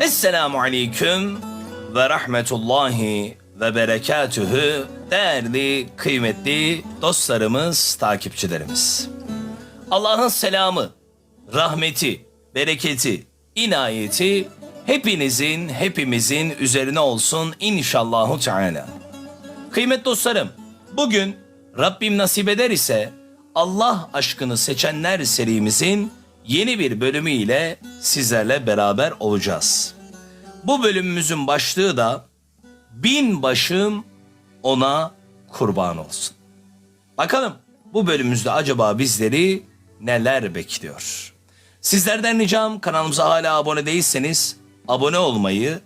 Esselamu Aleyküm ve Rahmetullahi ve Berekatühü değerli, kıymetli dostlarımız, takipçilerimiz. Allah'ın selamı, rahmeti, bereketi, inayeti hepinizin, hepimizin üzerine olsun inşallahu teala. Kıymetli dostlarım, bugün Rabbim nasip eder ise Allah aşkını seçenler serimizin yeni bir bölümü ile sizlerle beraber olacağız. Bu bölümümüzün başlığı da bin başım ona kurban olsun. Bakalım bu bölümümüzde acaba bizleri neler bekliyor? Sizlerden ricam kanalımıza hala abone değilseniz abone olmayı,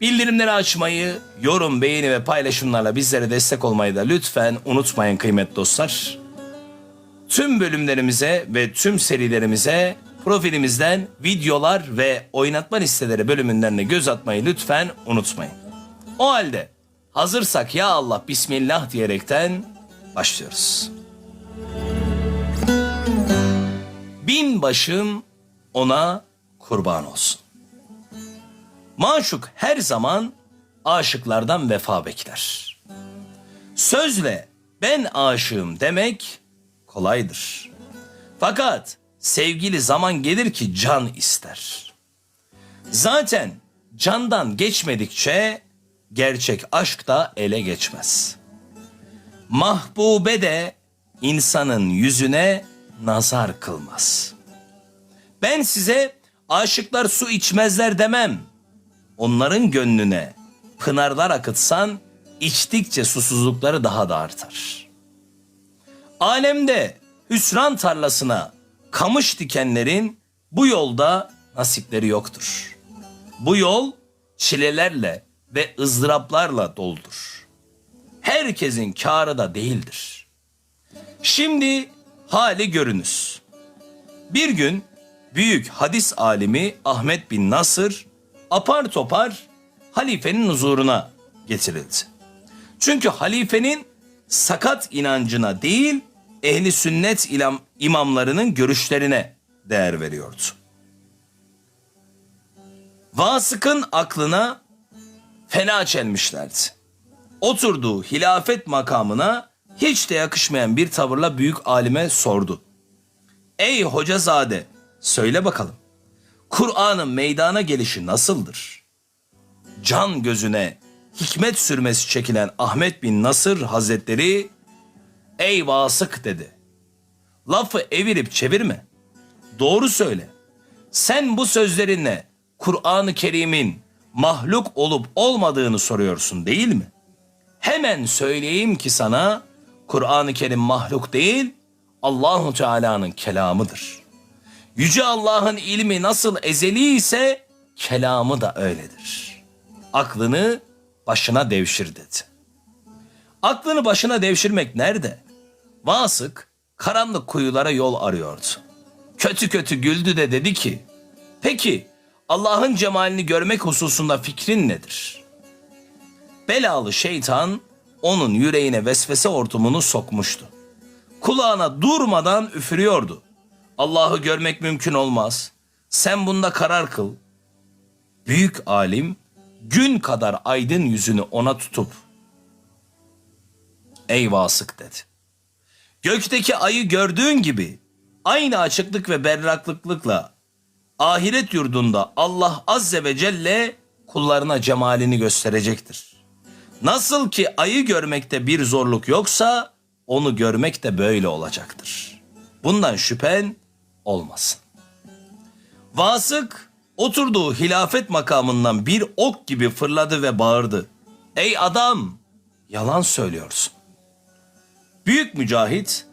bildirimleri açmayı, yorum, beğeni ve paylaşımlarla bizlere destek olmayı da lütfen unutmayın kıymetli dostlar. Tüm bölümlerimize ve tüm serilerimize profilimizden videolar ve oynatma listeleri bölümünden de göz atmayı lütfen unutmayın. O halde hazırsak ya Allah Bismillah diyerekten başlıyoruz. Bin başım ona kurban olsun. Maşuk her zaman aşıklardan vefa bekler. Sözle ben aşığım demek kolaydır. Fakat sevgili zaman gelir ki can ister. Zaten candan geçmedikçe gerçek aşk da ele geçmez. Mahbube de insanın yüzüne nazar kılmaz. Ben size aşıklar su içmezler demem. Onların gönlüne pınarlar akıtsan içtikçe susuzlukları daha da artar. Alemde hüsran tarlasına kamış dikenlerin bu yolda nasipleri yoktur. Bu yol çilelerle ve ızdıraplarla doldur. Herkesin kârı da değildir. Şimdi hali görünüz. Bir gün büyük hadis alimi Ahmet bin Nasır apar topar halifenin huzuruna getirildi. Çünkü halifenin sakat inancına değil ehli sünnet ilam, imamlarının görüşlerine değer veriyordu. Vasık'ın aklına fena çelmişlerdi. Oturduğu hilafet makamına hiç de yakışmayan bir tavırla büyük alime sordu. Ey hocazade söyle bakalım. Kur'an'ın meydana gelişi nasıldır? Can gözüne hikmet sürmesi çekilen Ahmet bin Nasır Hazretleri ey vasık dedi. Lafı evirip çevirme. Doğru söyle. Sen bu sözlerinle Kur'an-ı Kerim'in mahluk olup olmadığını soruyorsun değil mi? Hemen söyleyeyim ki sana Kur'an-ı Kerim mahluk değil Allahu Teala'nın kelamıdır. Yüce Allah'ın ilmi nasıl ezeli ise kelamı da öyledir. Aklını başına devşir dedi. Aklını başına devşirmek nerede? Vasık karanlık kuyulara yol arıyordu. Kötü kötü güldü de dedi ki, peki Allah'ın cemalini görmek hususunda fikrin nedir? Belalı şeytan onun yüreğine vesvese ortumunu sokmuştu. Kulağına durmadan üfürüyordu. Allah'ı görmek mümkün olmaz. Sen bunda karar kıl. Büyük alim gün kadar aydın yüzünü ona tutup Ey vasık dedi. Gökteki ayı gördüğün gibi aynı açıklık ve berraklıkla ahiret yurdunda Allah azze ve celle kullarına cemalini gösterecektir. Nasıl ki ayı görmekte bir zorluk yoksa onu görmek de böyle olacaktır. Bundan şüphen olmasın. Vasık oturduğu hilafet makamından bir ok gibi fırladı ve bağırdı. Ey adam yalan söylüyorsun. Büyük mücahit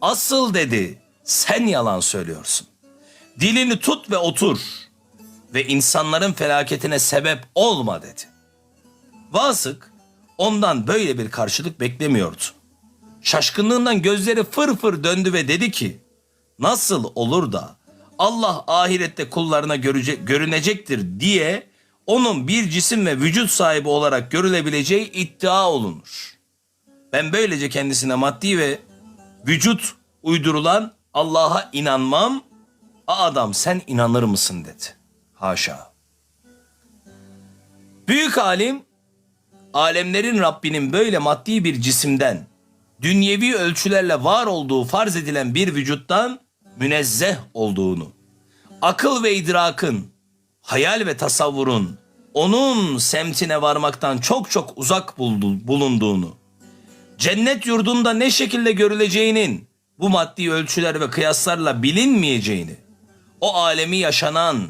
asıl dedi sen yalan söylüyorsun. Dilini tut ve otur ve insanların felaketine sebep olma dedi. Vasık ondan böyle bir karşılık beklemiyordu. Şaşkınlığından gözleri fır fır döndü ve dedi ki nasıl olur da Allah ahirette kullarına görece, görünecektir diye onun bir cisim ve vücut sahibi olarak görülebileceği iddia olunur. Ben böylece kendisine maddi ve vücut uydurulan Allah'a inanmam. A adam sen inanır mısın dedi. Haşa. Büyük alim alemlerin Rabbinin böyle maddi bir cisimden dünyevi ölçülerle var olduğu farz edilen bir vücuttan münezzeh olduğunu, akıl ve idrakın, hayal ve tasavvurun onun semtine varmaktan çok çok uzak bulunduğunu, cennet yurdunda ne şekilde görüleceğinin bu maddi ölçüler ve kıyaslarla bilinmeyeceğini, o alemi yaşanan,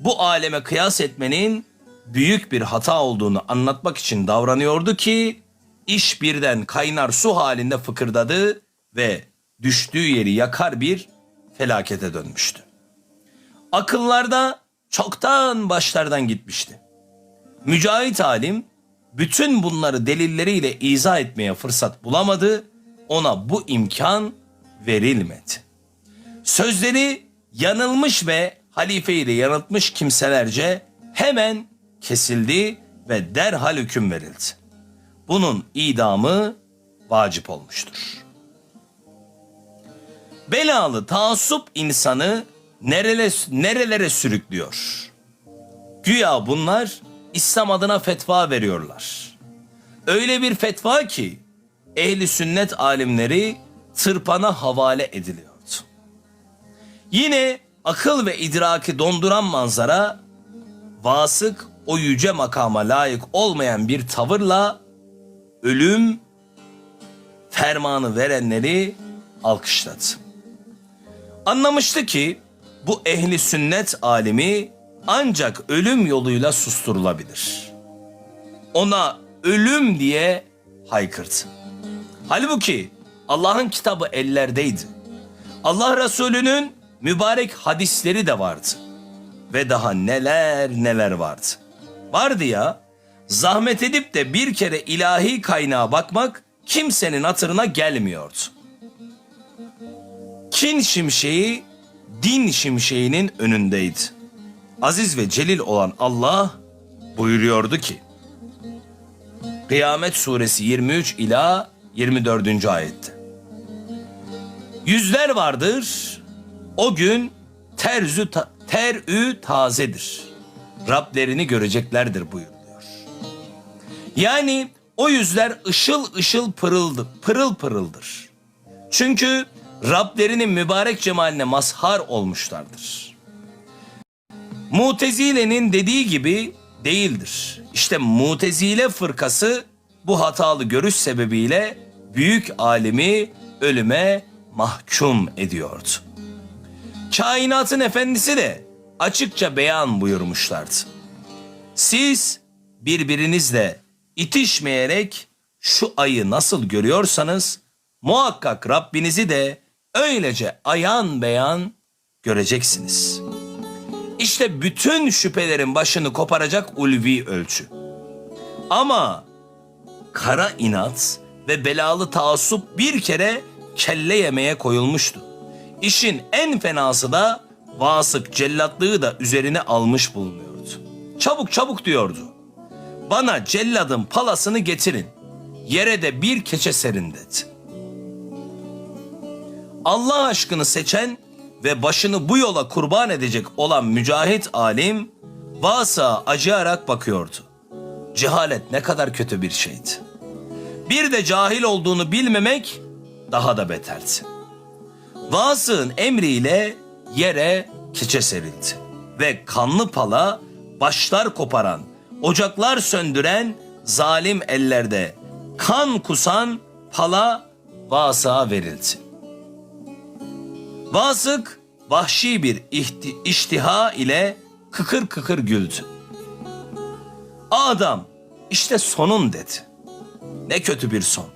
bu aleme kıyas etmenin büyük bir hata olduğunu anlatmak için davranıyordu ki iş birden kaynar su halinde fıkırdadı ve düştüğü yeri yakar bir felakete dönmüştü. Akıllarda çoktan başlardan gitmişti. Mücahit alim bütün bunları delilleriyle izah etmeye fırsat bulamadı, ona bu imkan verilmedi. Sözleri yanılmış ve halifeyi de yanıltmış kimselerce hemen kesildi ve derhal hüküm verildi. Bunun idamı vacip olmuştur. Belalı taassup insanı nerelere, nerelere sürüklüyor? Güya bunlar İslam adına fetva veriyorlar. Öyle bir fetva ki ehli sünnet alimleri tırpana havale ediliyordu. Yine akıl ve idraki donduran manzara vasık o yüce makama layık olmayan bir tavırla ölüm fermanı verenleri alkışladı. Anlamıştı ki bu ehli sünnet alimi ancak ölüm yoluyla susturulabilir. Ona ölüm diye haykırdı. Halbuki Allah'ın kitabı ellerdeydi. Allah Resulü'nün mübarek hadisleri de vardı. Ve daha neler neler vardı. Vardı ya, zahmet edip de bir kere ilahi kaynağa bakmak kimsenin hatırına gelmiyordu. Kin şimşeği din şimşeğinin önündeydi. Aziz ve celil olan Allah buyuruyordu ki Kıyamet suresi 23 ila 24. ayette. Yüzler vardır. O gün terzü ta- terü tazedir. Rablerini göreceklerdir buyuruluyor. Yani o yüzler ışıl ışıl pırıldı, pırıl pırıldır. Çünkü Rablerinin mübarek cemaline mazhar olmuşlardır. Mutezile'nin dediği gibi değildir. İşte Mutezile fırkası bu hatalı görüş sebebiyle büyük alimi ölüme mahkum ediyordu. Kainatın efendisi de açıkça beyan buyurmuşlardı. Siz birbirinizle itişmeyerek şu ayı nasıl görüyorsanız muhakkak Rabbinizi de öylece ayan beyan göreceksiniz. İşte bütün şüphelerin başını koparacak ulvi ölçü. Ama kara inat ve belalı taassup bir kere kelle yemeye koyulmuştu. İşin en fenası da vasık cellatlığı da üzerine almış bulunuyordu. Çabuk çabuk diyordu. Bana celladın palasını getirin. Yere de bir keçe serin dedi. Allah aşkını seçen ve başını bu yola kurban edecek olan mücahit alim Vasa acıyarak bakıyordu. Cehalet ne kadar kötü bir şeydi. Bir de cahil olduğunu bilmemek daha da beterdi. Vası'nın emriyle yere keçe serildi ve kanlı pala başlar koparan, ocaklar söndüren zalim ellerde kan kusan pala Vası'a verildi. Vasık vahşi bir ihti- iştiha ile kıkır kıkır güldü. Adam işte sonun dedi. Ne kötü bir son.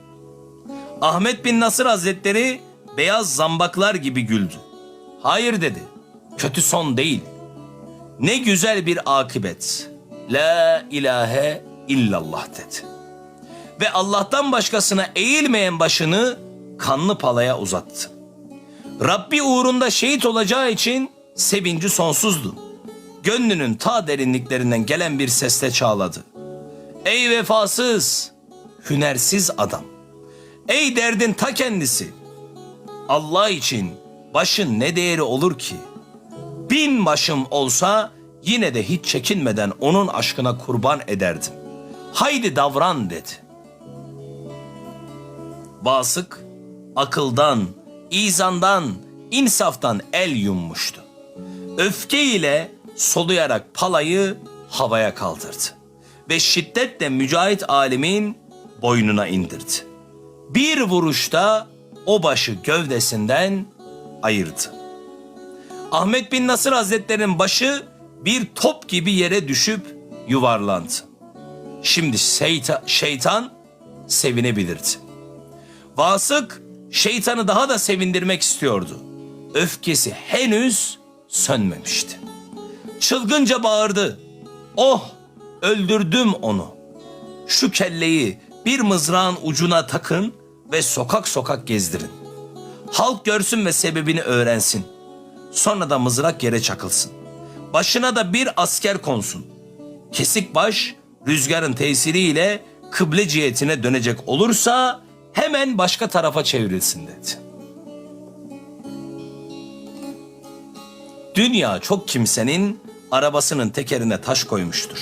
Ahmet bin Nasır Hazretleri beyaz zambaklar gibi güldü. Hayır dedi. Kötü son değil. Ne güzel bir akıbet. La ilahe illallah dedi. Ve Allah'tan başkasına eğilmeyen başını kanlı palaya uzattı. Rabbi uğrunda şehit olacağı için sevinci sonsuzdu. Gönlünün ta derinliklerinden gelen bir sesle çağladı. Ey vefasız, hünersiz adam. Ey derdin ta kendisi. Allah için başın ne değeri olur ki? Bin başım olsa yine de hiç çekinmeden onun aşkına kurban ederdim. Haydi davran dedi. Vasık akıldan, izandan, insaftan el yummuştu. Öfke ile soluyarak palayı havaya kaldırdı ve şiddetle mücahit alimin boynuna indirdi. Bir vuruşta o başı gövdesinden ayırdı. Ahmet bin Nasır Hazretleri'nin başı bir top gibi yere düşüp yuvarlandı. Şimdi şeyta- şeytan sevinebilirdi. Vasık şeytanı daha da sevindirmek istiyordu. Öfkesi henüz sönmemişti. Çılgınca bağırdı. Oh öldürdüm onu. Şu kelleyi bir mızrağın ucuna takın ve sokak sokak gezdirin. Halk görsün ve sebebini öğrensin. Sonra da mızrak yere çakılsın. Başına da bir asker konsun. Kesik baş rüzgarın tesiriyle kıble cihetine dönecek olursa hemen başka tarafa çevrilsin dedi. Dünya çok kimsenin arabasının tekerine taş koymuştur.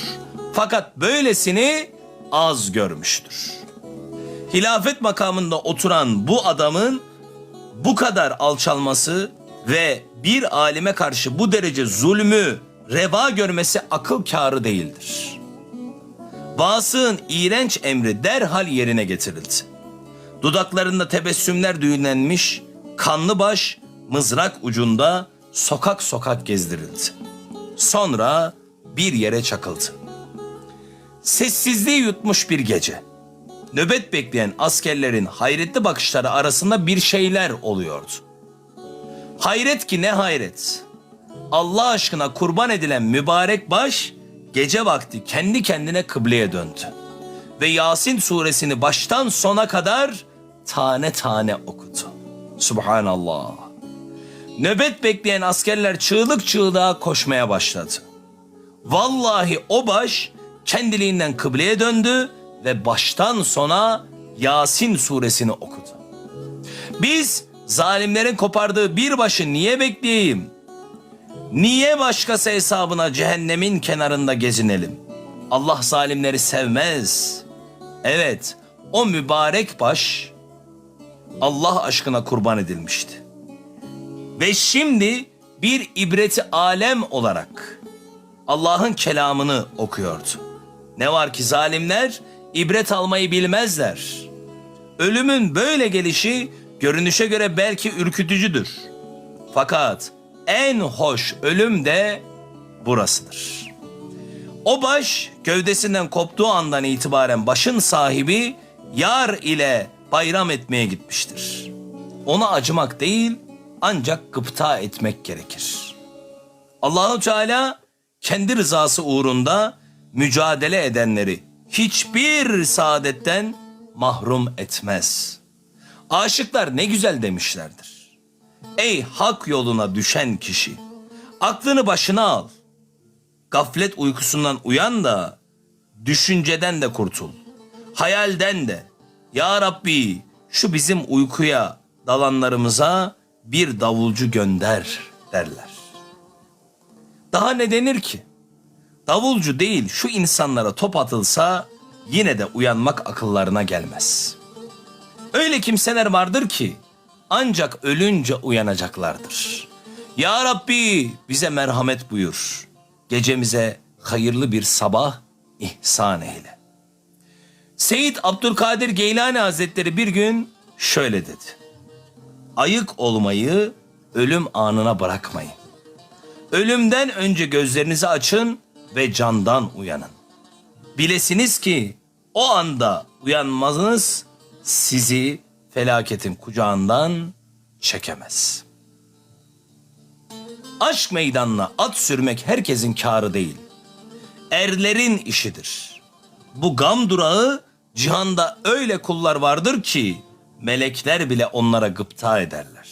Fakat böylesini az görmüştür. Hilafet makamında oturan bu adamın bu kadar alçalması ve bir alime karşı bu derece zulmü reva görmesi akıl kârı değildir. Vasığın iğrenç emri derhal yerine getirildi. Dudaklarında tebessümler düğünlenmiş, kanlı baş mızrak ucunda sokak sokak gezdirildi. Sonra bir yere çakıldı. Sessizliği yutmuş bir gece. Nöbet bekleyen askerlerin hayretli bakışları arasında bir şeyler oluyordu. Hayret ki ne hayret. Allah aşkına kurban edilen mübarek baş gece vakti kendi kendine kıbleye döndü. Ve Yasin suresini baştan sona kadar tane tane okudu. Subhanallah. Nöbet bekleyen askerler çığlık çığlığa koşmaya başladı. Vallahi o baş kendiliğinden kıbleye döndü ve baştan sona Yasin suresini okudu. Biz zalimlerin kopardığı bir başı niye bekleyeyim? Niye başkası hesabına cehennemin kenarında gezinelim? Allah zalimleri sevmez. Evet, o mübarek baş Allah aşkına kurban edilmişti. Ve şimdi bir ibreti alem olarak Allah'ın kelamını okuyordu. Ne var ki zalimler ibret almayı bilmezler. Ölümün böyle gelişi görünüşe göre belki ürkütücüdür. Fakat en hoş ölüm de burasıdır. O baş gövdesinden koptuğu andan itibaren başın sahibi yar ile bayram etmeye gitmiştir. Ona acımak değil ancak gıpta etmek gerekir. Allahu Teala kendi rızası uğrunda mücadele edenleri hiçbir saadetten mahrum etmez. Aşıklar ne güzel demişlerdir. Ey hak yoluna düşen kişi, aklını başına al. Gaflet uykusundan uyan da düşünceden de kurtul. Hayalden de. Ya Rabbi şu bizim uykuya dalanlarımıza bir davulcu gönder derler. Daha ne denir ki? Davulcu değil şu insanlara top atılsa yine de uyanmak akıllarına gelmez. Öyle kimseler vardır ki ancak ölünce uyanacaklardır. Ya Rabbi bize merhamet buyur. Gecemize hayırlı bir sabah ihsan eyle. Seyyid Abdülkadir Geylani Hazretleri bir gün şöyle dedi. Ayık olmayı ölüm anına bırakmayın. Ölümden önce gözlerinizi açın ve candan uyanın. Bilesiniz ki o anda uyanmanız sizi felaketin kucağından çekemez. Aşk meydanına at sürmek herkesin kârı değil. Erlerin işidir. Bu gam durağı cihanda öyle kullar vardır ki melekler bile onlara gıpta ederler.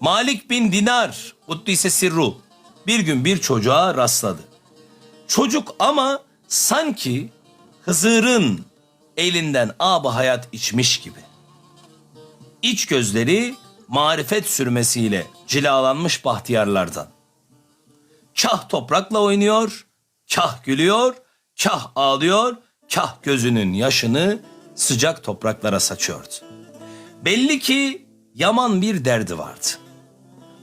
Malik bin Dinar, Kuddise Sirru, bir gün bir çocuğa rastladı. Çocuk ama sanki Hızır'ın elinden aba hayat içmiş gibi. İç gözleri marifet sürmesiyle cilalanmış bahtiyarlardan. Kah toprakla oynuyor, kah gülüyor, kah ağlıyor, kah gözünün yaşını sıcak topraklara saçıyordu. Belli ki yaman bir derdi vardı.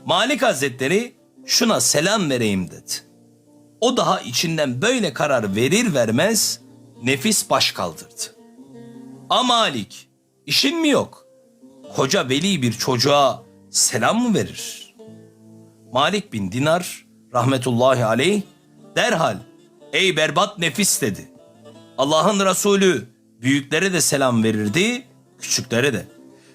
Malik Hazretleri şuna selam vereyim dedi. O daha içinden böyle karar verir vermez nefis baş kaldırdı. A Malik işin mi yok? Koca veli bir çocuğa selam mı verir? Malik bin Dinar rahmetullahi aleyh derhal ey berbat nefis dedi. Allah'ın Resulü büyüklere de selam verirdi, küçüklere de.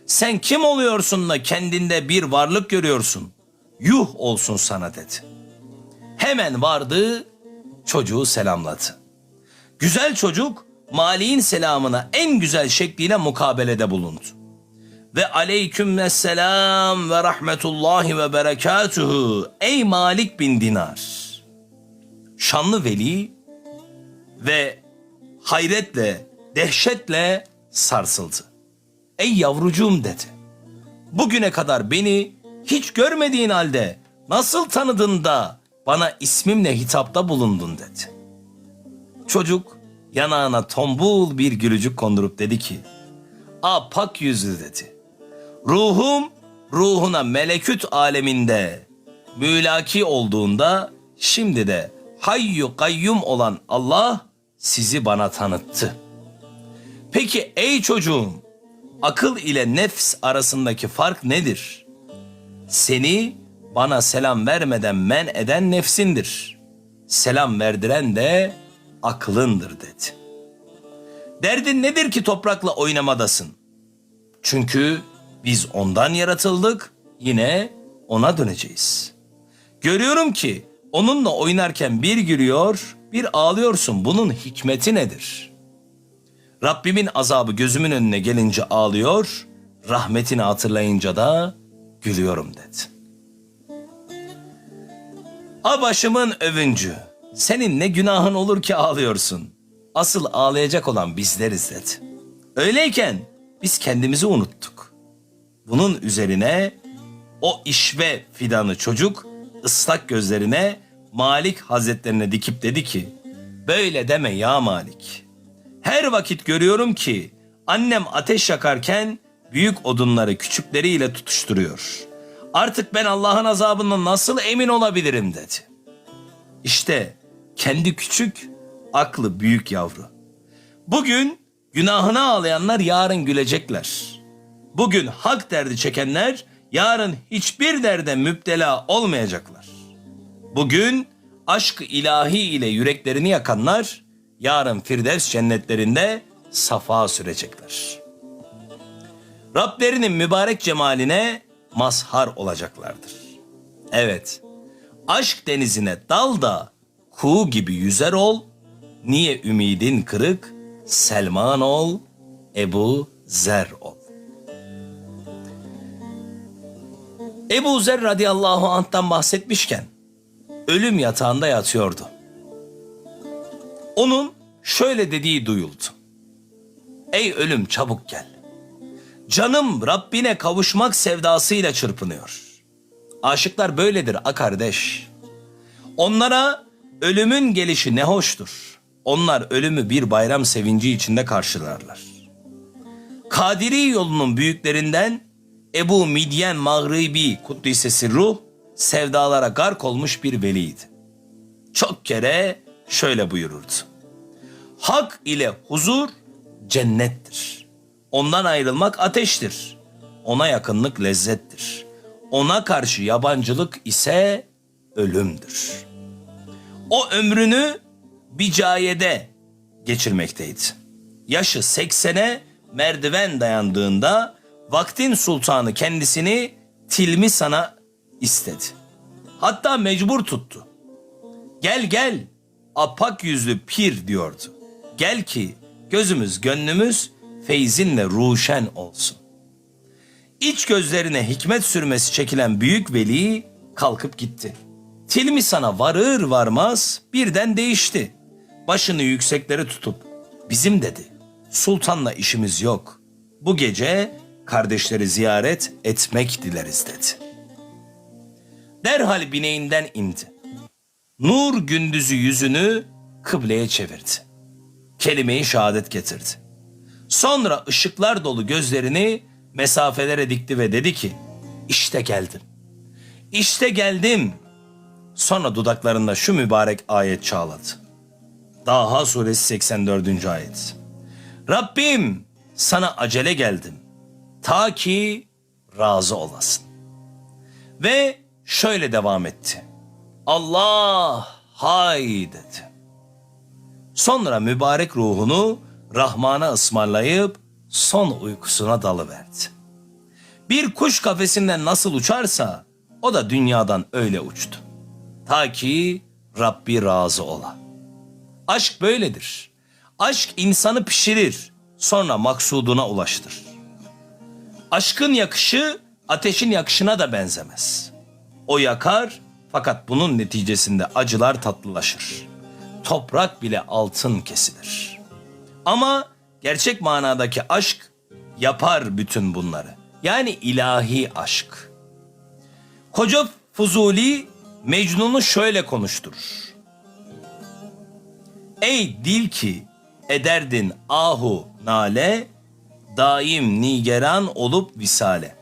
Sen kim oluyorsun da kendinde bir varlık görüyorsun? Yuh olsun sana dedi. Hemen vardı, çocuğu selamladı. Güzel çocuk Malik'in selamına en güzel şekliyle mukabelede bulundu. Ve aleyküm selam ve rahmetullahi ve berekatuhu ey Malik bin Dinar. Şanlı veli ve hayretle, dehşetle sarsıldı. Ey yavrucuğum dedi. Bugüne kadar beni hiç görmediğin halde nasıl tanıdın da bana ismimle hitapta bulundun dedi. Çocuk yanağına tombul bir gülücük kondurup dedi ki, A pak yüzlü dedi. Ruhum ruhuna meleküt aleminde mülaki olduğunda şimdi de hayyu kayyum olan Allah sizi bana tanıttı. Peki ey çocuğum akıl ile nefs arasındaki fark nedir? Seni bana selam vermeden men eden nefsindir. Selam verdiren de aklındır dedi. Derdin nedir ki toprakla oynamadasın? Çünkü biz ondan yaratıldık, yine ona döneceğiz. Görüyorum ki onunla oynarken bir gülüyor, bir ağlıyorsun. Bunun hikmeti nedir? Rabbimin azabı gözümün önüne gelince ağlıyor, rahmetini hatırlayınca da gülüyorum dedi. A başımın övüncü, senin ne günahın olur ki ağlıyorsun? Asıl ağlayacak olan bizleriz dedi. Öyleyken biz kendimizi unuttuk. Bunun üzerine o işve fidanı çocuk ıslak gözlerine Malik Hazretlerine dikip dedi ki böyle deme ya Malik. Her vakit görüyorum ki annem ateş yakarken büyük odunları küçükleriyle tutuşturuyor. Artık ben Allah'ın azabından nasıl emin olabilirim dedi. İşte kendi küçük, aklı büyük yavru. Bugün günahına ağlayanlar yarın gülecekler. Bugün hak derdi çekenler yarın hiçbir derde müptela olmayacaklar. Bugün aşk ilahi ile yüreklerini yakanlar yarın Firdevs cennetlerinde safa sürecekler. Rablerinin mübarek cemaline mazhar olacaklardır. Evet, aşk denizine dal da kuğu gibi yüzer ol, niye ümidin kırık, Selman ol, Ebu Zer ol. Ebu Zer radıyallahu anh'tan bahsetmişken ölüm yatağında yatıyordu. Onun şöyle dediği duyuldu. Ey ölüm çabuk gel. Canım Rabbine kavuşmak sevdasıyla çırpınıyor. Aşıklar böyledir a kardeş. Onlara ölümün gelişi ne hoştur. Onlar ölümü bir bayram sevinci içinde karşılarlar. Kadiri yolunun büyüklerinden Ebu Midyen Mağribi Kuddisesi Ruh sevdalara gark olmuş bir veliydi. Çok kere şöyle buyururdu. Hak ile huzur cennettir. Ondan ayrılmak ateştir. Ona yakınlık lezzettir. Ona karşı yabancılık ise ölümdür. O ömrünü bicayede geçirmekteydi. Yaşı 80'e merdiven dayandığında vaktin sultanı kendisini tilmi sana istedi. Hatta mecbur tuttu. Gel gel apak yüzlü pir diyordu. Gel ki gözümüz gönlümüz feyzinle ruşen olsun. İç gözlerine hikmet sürmesi çekilen büyük veli kalkıp gitti. Tilmi sana varır varmaz birden değişti. Başını yükseklere tutup bizim dedi. Sultanla işimiz yok. Bu gece kardeşleri ziyaret etmek dileriz dedi. Derhal bineğinden indi. nur gündüzü yüzünü kıbleye çevirdi. Kelime-i şehadet getirdi. Sonra ışıklar dolu gözlerini mesafelere dikti ve dedi ki, işte geldim. İşte geldim. Sonra dudaklarında şu mübarek ayet çağladı. Daha suresi 84. ayet. Rabbim sana acele geldim. Ta ki razı olasın. Ve şöyle devam etti. Allah hay dedi. Sonra mübarek ruhunu Rahman'a ısmarlayıp son uykusuna dalıverdi. Bir kuş kafesinden nasıl uçarsa o da dünyadan öyle uçtu. Ta ki Rabbi razı ola. Aşk böyledir. Aşk insanı pişirir, sonra maksuduna ulaştır. Aşkın yakışı ateşin yakışına da benzemez. O yakar fakat bunun neticesinde acılar tatlılaşır. Toprak bile altın kesilir. Ama gerçek manadaki aşk yapar bütün bunları. Yani ilahi aşk. Koca Fuzuli Mecnun'u şöyle konuşturur. Ey dil ki ederdin ahu nale, daim nigeran olup visale.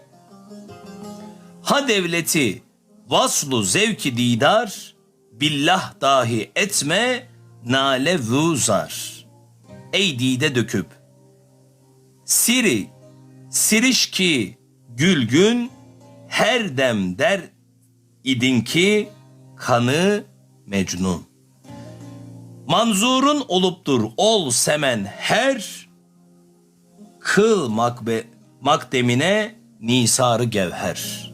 Ha devleti vaslu zevki didar, billah dahi etme nale vuzar. Ey dide döküp, siri, siriş ki gülgün, her dem der idin ki kanı mecnun. Manzurun oluptur ol semen her, kıl makbe, makdemine nisarı gevher.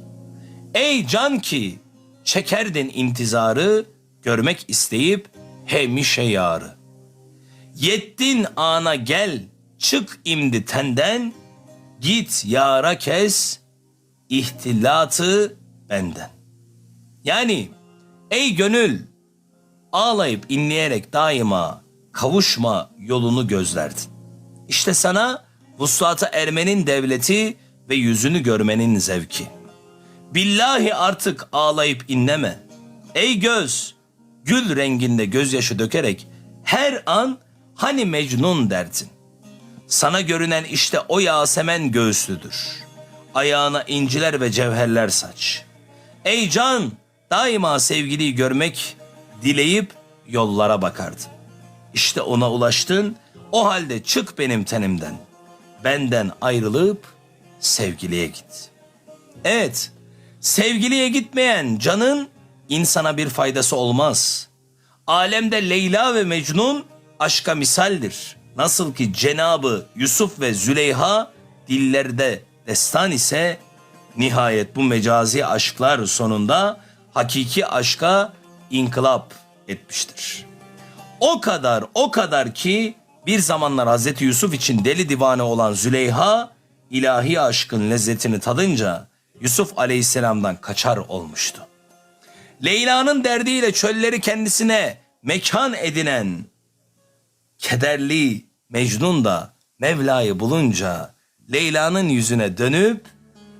Ey can ki çekerdin intizarı, görmek isteyip hemişe yarı. Yettin ana gel, çık imdi tenden, git yara kes, ihtilatı benden. Yani ey gönül ağlayıp inleyerek daima kavuşma yolunu gözlerdin. İşte sana vuslata ermenin devleti ve yüzünü görmenin zevki. Billahi artık ağlayıp inleme. Ey göz, gül renginde gözyaşı dökerek her an hani Mecnun derdin. Sana görünen işte o Yasemen göğüslüdür. Ayağına inciler ve cevherler saç. Ey can, daima sevgiliyi görmek dileyip yollara bakardın. İşte ona ulaştın, o halde çık benim tenimden. Benden ayrılıp sevgiliye git. Evet, sevgiliye gitmeyen canın insana bir faydası olmaz. Alemde Leyla ve Mecnun aşka misaldir. Nasıl ki Cenabı Yusuf ve Züleyha dillerde destan ise nihayet bu mecazi aşklar sonunda hakiki aşka inkılap etmiştir. O kadar o kadar ki bir zamanlar Hazreti Yusuf için deli divane olan Züleyha ilahi aşkın lezzetini tadınca Yusuf aleyhisselamdan kaçar olmuştu. Leyla'nın derdiyle çölleri kendisine mekan edinen kederli Mecnun da Mevla'yı bulunca Leyla'nın yüzüne dönüp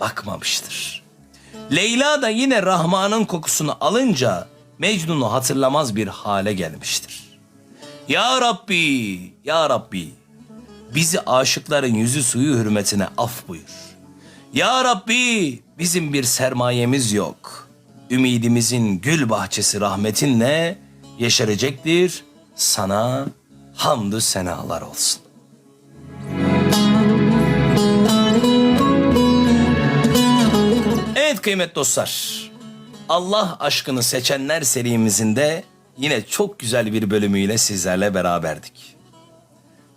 bakmamıştır. Leyla da yine Rahman'ın kokusunu alınca Mecnun'u hatırlamaz bir hale gelmiştir. Ya Rabbi, Ya Rabbi, bizi aşıkların yüzü suyu hürmetine af buyur. Ya Rabbi, bizim bir sermayemiz yok. Ümidimizin gül bahçesi rahmetinle yeşerecektir. Sana hamdü senalar olsun. Evet kıymetli dostlar. Allah aşkını seçenler serimizin de yine çok güzel bir bölümüyle sizlerle beraberdik.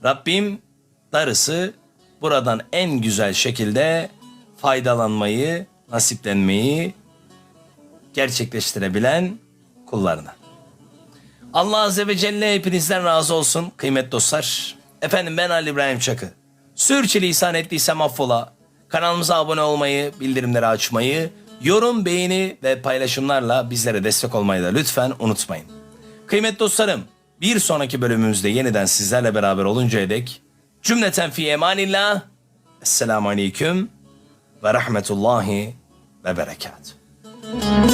Rabbim darısı buradan en güzel şekilde faydalanmayı, nasiplenmeyi gerçekleştirebilen kullarına. Allah Azze ve Celle hepinizden razı olsun kıymet dostlar. Efendim ben Ali İbrahim Çakı. Sürçülisan ettiysem affola. Kanalımıza abone olmayı, bildirimleri açmayı, yorum, beğeni ve paylaşımlarla bizlere destek olmayı da lütfen unutmayın. Kıymetli dostlarım, bir sonraki bölümümüzde yeniden sizlerle beraber oluncaya dek cümleten fi emanillah. Esselamu Aleyküm ve Rahmetullahi ve Berekatuhu.